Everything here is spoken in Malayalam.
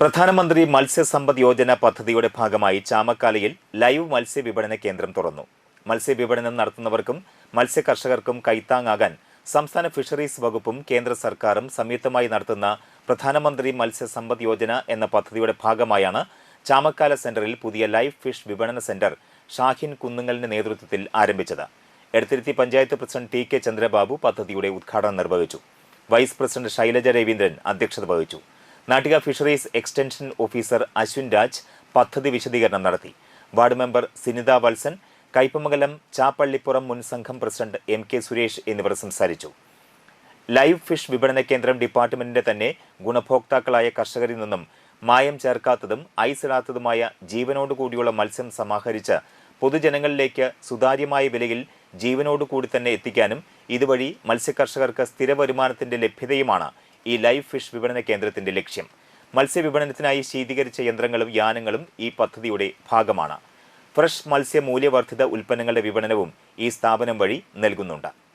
പ്രധാനമന്ത്രി മത്സ്യസമ്പദ് യോജന പദ്ധതിയുടെ ഭാഗമായി ചാമക്കാലയിൽ ലൈവ് മത്സ്യ വിപണന കേന്ദ്രം തുറന്നു. മത്സ്യവിപണനം നടത്തുന്നവർക്കും മത്സ്യ കർഷകർക്കും കൈത്താങ്ങാകാൻ സംസ്ഥാന ഫിഷറീസ് വകുപ്പും കേന്ദ്ര സർക്കാരും സംയുക്തമായി നടത്തുന്ന പ്രധാനമന്ത്രി മത്സ്യസമ്പദ് യോജന എന്ന പദ്ധതിയുടെ ഭാഗമായാണ് ചാമക്കാല സെന്ററിൽ പുതിയ ലൈവ് ഫിഷ് വിപണന സെന്റർ ഷാഹിൻ കുന്നുങ്ങലിന്റെ നേതൃത്വത്തിൽ ആരംഭിച്ചത്. Edathiruthy panchayat president T K Chandrababu പദ്ധതിയുടെ ഉദ്ഘാടനം നിർവഹിച്ചു. വൈസ് പ്രസിഡന്റ് ശൈലജ രവീന്ദ്രൻ അധ്യക്ഷത വഹിച്ചു. Nattika fisheries extension officer Ashwin Raj പദ്ധതി വിശദീകരണം നടത്തി. വാർഡ് മെമ്പർ സിനിത വത്സൻ കയ്പമംഗലം ചാപ്പള്ളിപ്പുറം മുൻ സംഘം പ്രസിഡന്റ് എം കെ സുരേഷ് എന്നിവർ സംസാരിച്ചു. ലൈവ് ഫിഷ് വിപണന കേന്ദ്രം ഡിപ്പാർട്ട്മെന്റിന്റെ തന്നെ ഗുണഭോക്താക്കളായ കർഷകരിൽ നിന്നും മായം ചേർക്കാത്തതും ഐസ് ഇടാത്തതുമായ ജീവനോട് കൂടിയുള്ള മത്സ്യം സമാഹരിച്ച് പൊതുജനങ്ങളിലേക്ക് സുതാര്യമായ വിലയിൽ ജീവനോടുകൂടി തന്നെ എത്തിക്കാനും ഇതുവഴി മത്സ്യകർഷകർക്ക് സ്ഥിര വരുമാനത്തിന്റെ ലഭ്യതയുമാണ് ഈ ലൈവ് ഫിഷ് വിപണന കേന്ദ്രത്തിന്റെ ലക്ഷ്യം. മത്സ്യവിപണനത്തിനായി ശീതീകരിച്ച യന്ത്രങ്ങളും യാനങ്ങളും ഈ പദ്ധതിയുടെ ഭാഗമാണ്. ഫ്രഷ് മത്സ്യ മൂല്യവർദ്ധിത ഉൽപ്പന്നങ്ങളുടെ വിപണനവും ഈ സ്ഥാപനം വഴി നൽകുന്നുണ്ട്.